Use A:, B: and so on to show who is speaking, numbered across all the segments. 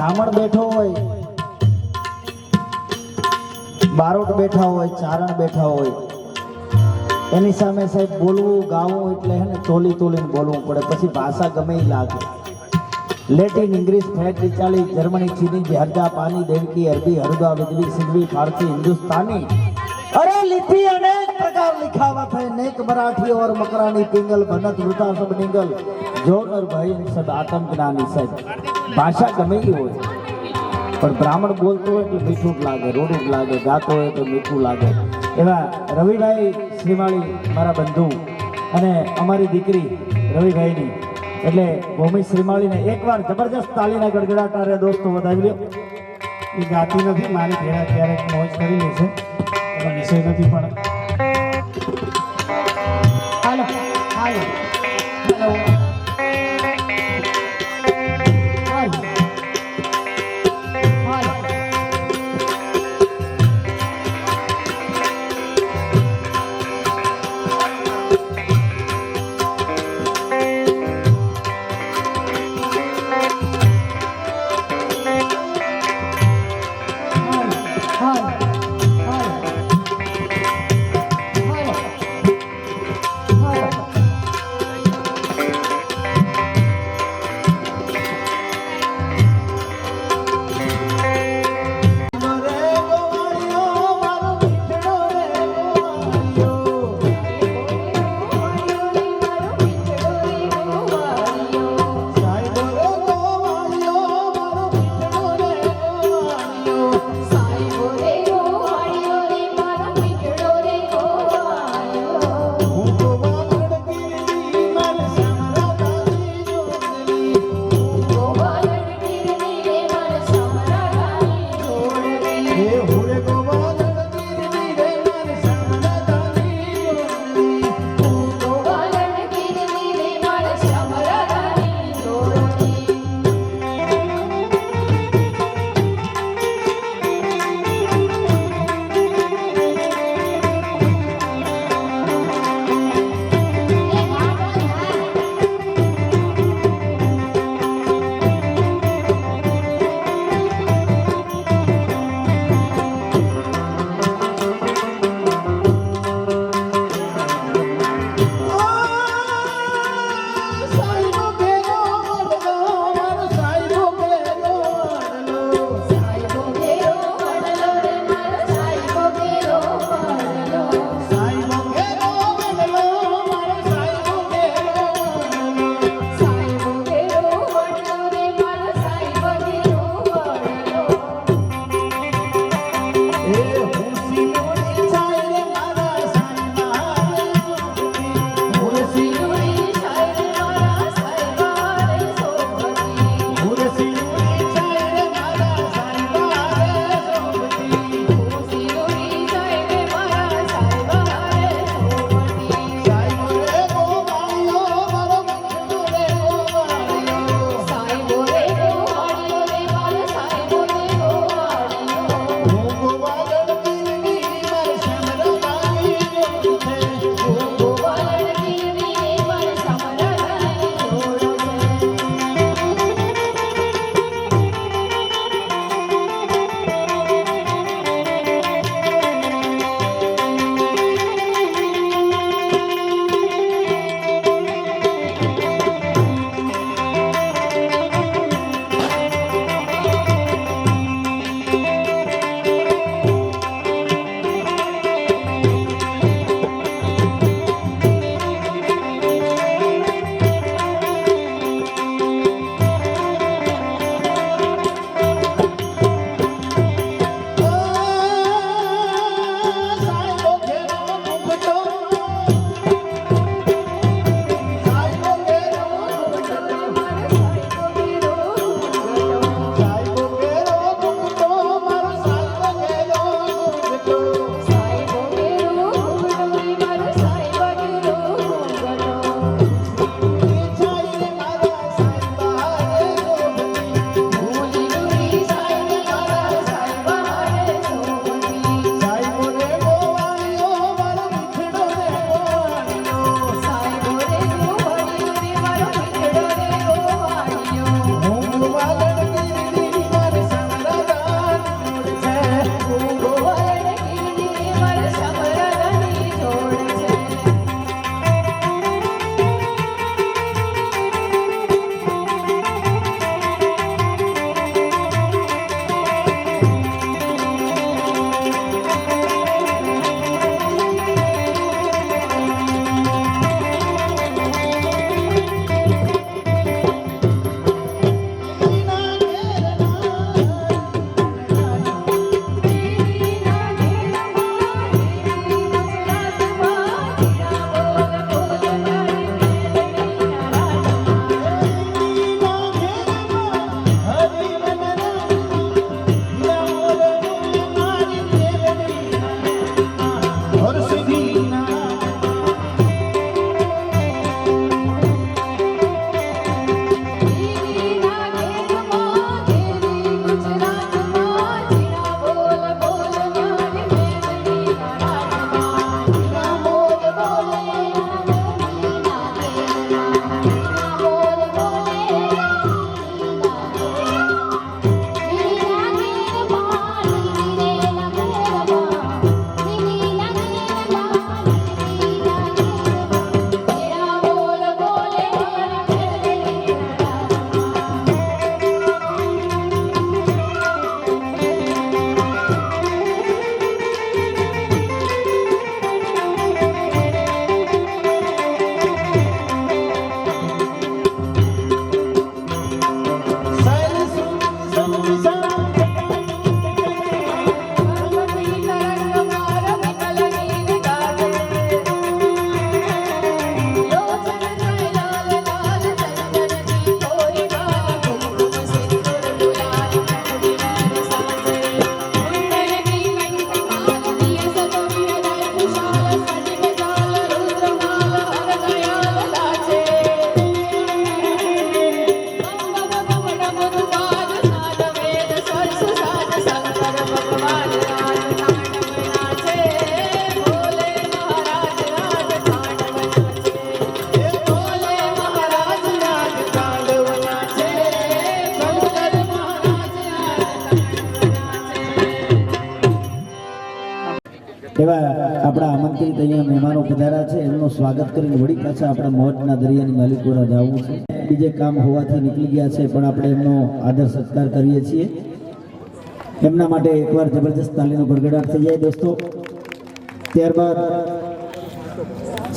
A: બ્રાહ્મણ બેઠો હોય બારોટ બેઠા હોય ચારણ બેઠા હોય એની સામે સાહેબ બોલવું ગાવું એટલે હે ને તોલી તોલીને બોલવું પડે પછી ભાષા ગમે લાગે Latin English French Italy Germany ચીની જહરજા પાની દેવકી અરબી હરદા વિદવી સિંધવી ફારસી હિન્દુસ્તાની અરે લિપિ અનેક પ્રકાર लिखावत है नेक मराठी और मकरानी पिंगल भनत वृता सब निंगल જોનર ભાઈ સદ આતમ જ્ઞાની સાહેબ ભાષા ગમે એ હોય પણ બ્રાહ્મણ બોલતો હોય એટલે મીઠું જ લાગે રોડું જ લાગે ગાતો હોય તો મીઠું લાગે એવા રવિભાઈ શ્રીમાળી મારા બંધુ અને અમારી દીકરી રવિભાઈની એટલે ભૂમિ શ્રીમાળીને એકવાર જબરજસ્ત તાલીના ગડગડાટારે દોસ્તો વધાવી લ્યો
B: એ ગાતી નથી મારી ભેળા ક્યારેક મોજ કરી લે છે એનો વિષય નથી પણ
A: એવા આપણા આમંત્રિત અહીંયા મહેમાનો પધાર્યા છે, એમનું સ્વાગત કરીને વળી પાછા આપણા મોજના દરિયાની માલિકોરા જવું છે. બીજે કામ હોવાથી નીકળી ગયા છે, પણ આપણે એમનો આદર સત્કાર કરીએ છીએ. એમના માટે એકવાર જબરજસ્ત તાલીનો ગડગડાટ થઈ જાય દોસ્તો. ત્યારબાદ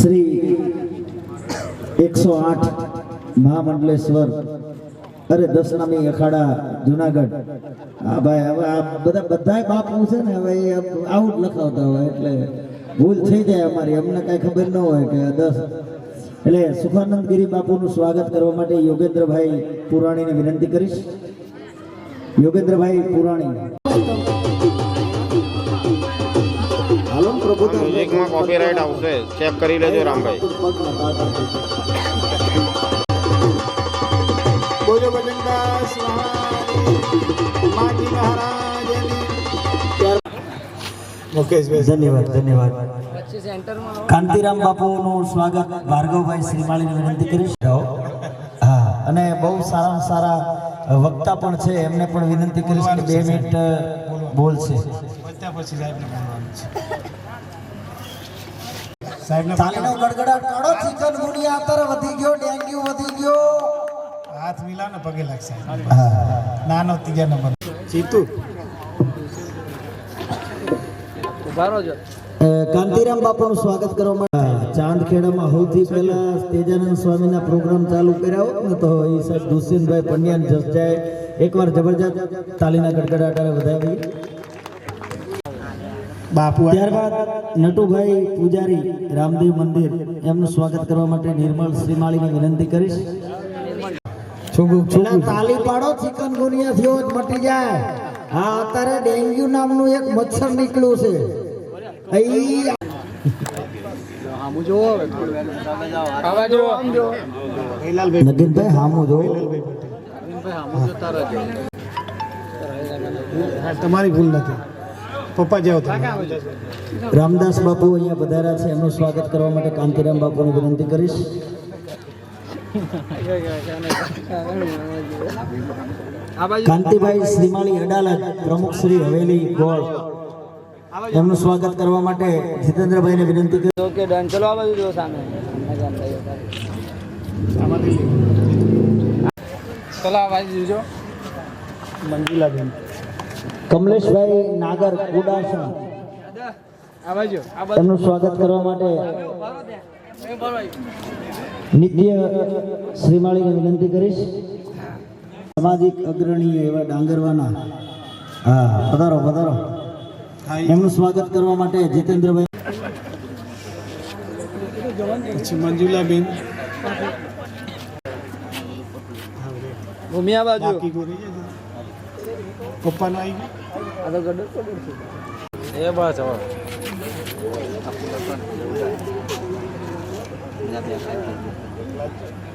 A: શ્રી એકસો આઠ મહામંડલેશ્વર, અરે દસનામી અખાડા જુનાગઢ હા ભાઈ હવે આ બધા બધાય બાપુ છે ને હવે એ આવું જ લખાવતા હોય એટલે ભૂલ થઈ જાય અમારી. અમને કાંઈ ખબર ન હોય કે દસ એટલે સુખાનંદ ગિરી બાપુનું સ્વાગત કરવા માટે યોગેન્દ્રભાઈ પુરાણીને વિનંતી કરીશ. યોગેન્દ્રભાઈ પુરાણી.
C: મ્યુઝિકમાં કોપીરાઇટ આવશે. ચેક કરી લેજો રામભાઈ.
B: બોલો મુકેશભાઈ
A: ધન્યવાદ ધન્યવાદ. કાંતિરામ બાપુનું સ્વાગત ભાર્ગવભાઈ શ્રીમાળીને વિનંતી કરીશ. હા અને બહુ સારામાં સારા વક્તા પણ છે એમને પણ વિનંતી કરીશ કે બે મિનિટ બોલશે. તાલીનો ગડગડાટ કાઢો ચિકન ગુનિયા અત્યારે વધી ગયો ડેન્ગ્યુ વધી ગયો.
B: હાથ મિલાવ ને પગે લાગશે. નાનો ત્રીજા નંબર જીતુ.
A: કાંતિરામ બાપુનું સ્વાગત કરવા માટે ચાંદખેડામાં સૌથી પહેલા તેજાનંદ સ્વામીના પ્રોગ્રામ ચાલુ કર્યા હોત ને તો એ સાહેબ દુષ્યંતભાઈ પંડ્યાન જસજાએ એકવાર જબરજસ્ત તાલીના ગડગડાટાને વધાવી.
B: બાપુ
A: ત્યારબાદ નટુભાઈ પૂજારી રામદેવ મંદિર એમનું સ્વાગત કરવા માટે નિર્મળ શ્રીમાળીને વિનંતી કરીશ. તાલી પાડો ચિકન ગુનિયા થયો જ મટી જાય. હા અત્યારે ડેન્ગ્યુ નામનું એક મચ્છર નીકળ્યું છે. નગીનભાઈ હામું જો.
B: તમારી ભૂલ નથી. પપ્પા જાઓ તમે.
A: રામદાસ બાપુ અહીંયા વધારા છે. એમનું સ્વાગત કરવા માટે કાંતિરામ બાપુની વિનંતી કરીશ. કાંતિભાઈ શ્રીમાળી અડાલત પ્રમુખ શ્રી હવેલી ગોળ. એમનું સ્વાગત કરવા માટે જીતેન્દ્રભાઈને વિનંતી કરી.
D: Okay done. ચલો આ બાજુ જો સામે. ચલો આ બાજુ જોજો
B: મંજુલાબેન.
A: કમલેશભાઈ નાગર કુડાસણ. એમનું સ્વાગત કરવા માટે નિત્ય શ્રીમાળીને વિનંતી કરીશ. સામાજિક અગ્રણીઓ એવા ડાંગરવાના. હા પધારો પધારો
B: હા
A: એમનું સ્વાગત કરવા માટે જીતેન્દ્રભાઈ.
B: પછી મંજુલાબેન.
D: ભૂમિયા બાજુ.
B: પપ્પાનો આવી ગયો?
D: આ તો ગડર પડી છે. એ બસ હવે. બધા